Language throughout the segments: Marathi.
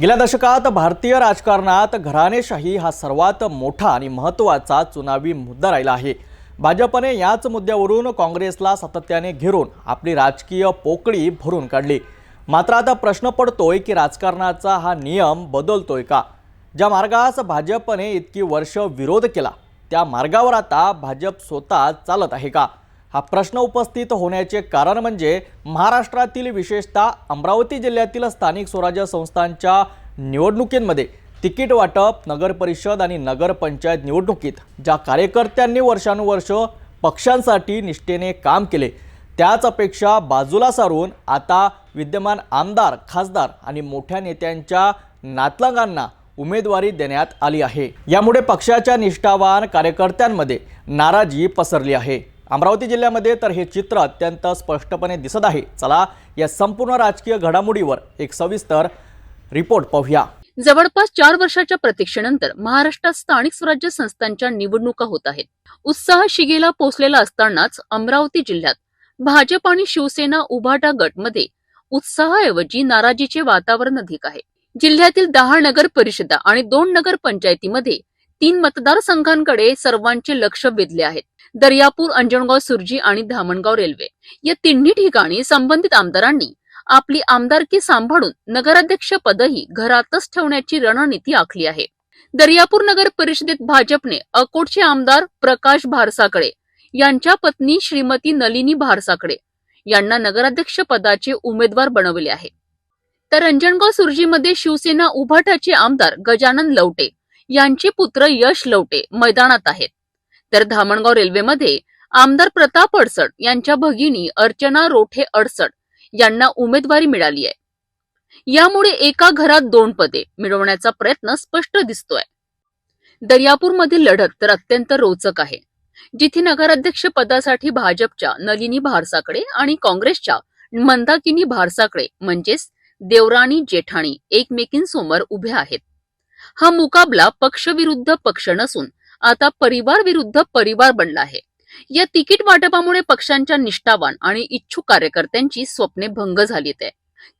गेल्या दशकात भारतीय राजकारणात घराणेशाही हा सर्वात मोठा आणि महत्त्वाचा चुनावी मुद्दा राहिला आहे. भाजपने याच मुद्द्यावरून काँग्रेसला सातत्याने घेरून आपली राजकीय पोकळी भरून काढली. मात्र आता प्रश्न पडतोय की राजकारणाचा हा नियम बदलतोय का? ज्या मार्गास भाजपने इतकी वर्ष विरोध केला त्या मार्गावर आता भाजप स्वतः चालत आहे का? हा प्रश्न उपस्थित होण्याचे कारण म्हणजे महाराष्ट्रातील विशेषतः अमरावती जिल्ह्यातील स्थानिक स्वराज्य संस्थांच्या निवडणुकींमध्ये तिकीट वाटप नगरपरिषद आणि नगरपंचायत निवडणुकीत ज्या कार्यकर्त्यांनी वर्षानुवर्ष पक्षांसाठी निष्ठेने काम केले त्याच अपेक्षा बाजूला सारून आता विद्यमान आमदार खासदार आणि मोठ्या नेत्यांच्या नातलगांना उमेदवारी देण्यात आली आहे. यामुळे पक्षाच्या निष्ठावान कार्यकर्त्यांमध्ये नाराजी पसरली आहे. अमरावती जिल्ह्यामध्ये तर हे चित्र अत्यंत स्पष्टपणे दिसत आहे. चला या संपूर्ण राजकीय घडामोडीवर एक सविस्तर रिपोर्ट पाहूया. जवळपास चार वर्षाच्या प्रतीक्षेनंतर महाराष्ट्रात स्थानिक स्वराज्य संस्थांच्या निवडणुका होत आहेत. उत्साह शिगेला पोहोचलेला असतानाच अमरावती जिल्ह्यात भाजप आणि शिवसेना उभाटा गटमध्ये उत्साहाऐवजी नाराजीचे वातावरण अधिक आहे. जिल्ह्यातील दहा नगर परिषदा आणि दोन नगर पंचायतीमध्ये तीन मतदारसंघांकडे सर्वांचे लक्ष वेधले आहेत. दर्यापूर अंजणगाव सुरजी आणि धामणगाव रेल्वे. या तिन्ही ठिकाणी संबंधित आमदारांनी आपली आमदारकी सांभाळून नगराध्यक्ष पदही घरातच ठेवण्याची रणनीती आखली आहे. दर्यापूर नगर परिषदेत भाजपने अकोटचे आमदार प्रकाश भारसाकडे यांच्या पत्नी श्रीमती नलिनी भारसाकडे यांना नगराध्यक्ष पदाचे उमेदवार बनवले आहे. तर अंजनगाव सुरजीमध्ये शिवसेना उभाटाचे आमदार गजानन लवटे यांचे पुत्र यश लवटे मैदानात आहेत. तर धामणगाव रेल्वेमध्ये आमदार प्रताप अडसड यांच्या भगिनी अर्चना रोठे अडसड यांना उमेदवारी मिळाली आहे. यामुळे एका घरात दोन पदे मिळवण्याचा प्रयत्न स्पष्ट दिसतोय. दर्यापूरमधील लढत तर अत्यंत रोचक आहे. जिथे नगराध्यक्ष पदासाठी भाजपच्या नलिनी भारसाकडे आणि काँग्रेसच्या मंदाकिनी भारसाकडे म्हणजेच देवराणी जेठाणी एकमेकींसमोर उभे आहेत. हा मुकाबला पक्षविरुद्ध पक्ष नसून आता परिवार विरुद्ध परिवार बनला आहे. या तिकीट वाटपामुळे पक्षांच्या निष्ठावान आणि इच्छुक कार्यकर्त्यांची स्वप्ने भंग झाली आहे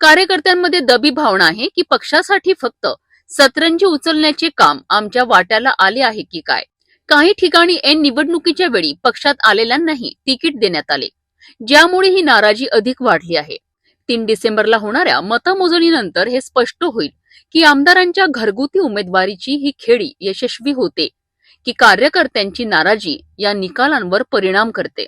कार्यकर्त्यांमध्ये दबी भावना आहे की पक्षासाठी फक्त सतरंजी उचलण्याचे काम आमच्या वाट्याला आले आहे की काय? काही ठिकाणी एन निवडणुकीच्या वेळी पक्षात आलेल्यांनाही तिकीट देण्यात आले. ज्यामुळे ही नाराजी अधिक वाढली आहे. तीन डिसेंबरला होणाऱ्या मतमोजणीनंतर हे स्पष्ट होईल. की आमदारांच्या घरगुती उमेदवारीची ही खेळी यशस्वी होते की कार्यकर्त्यांची नाराजी या निकालांवर परिणाम करते.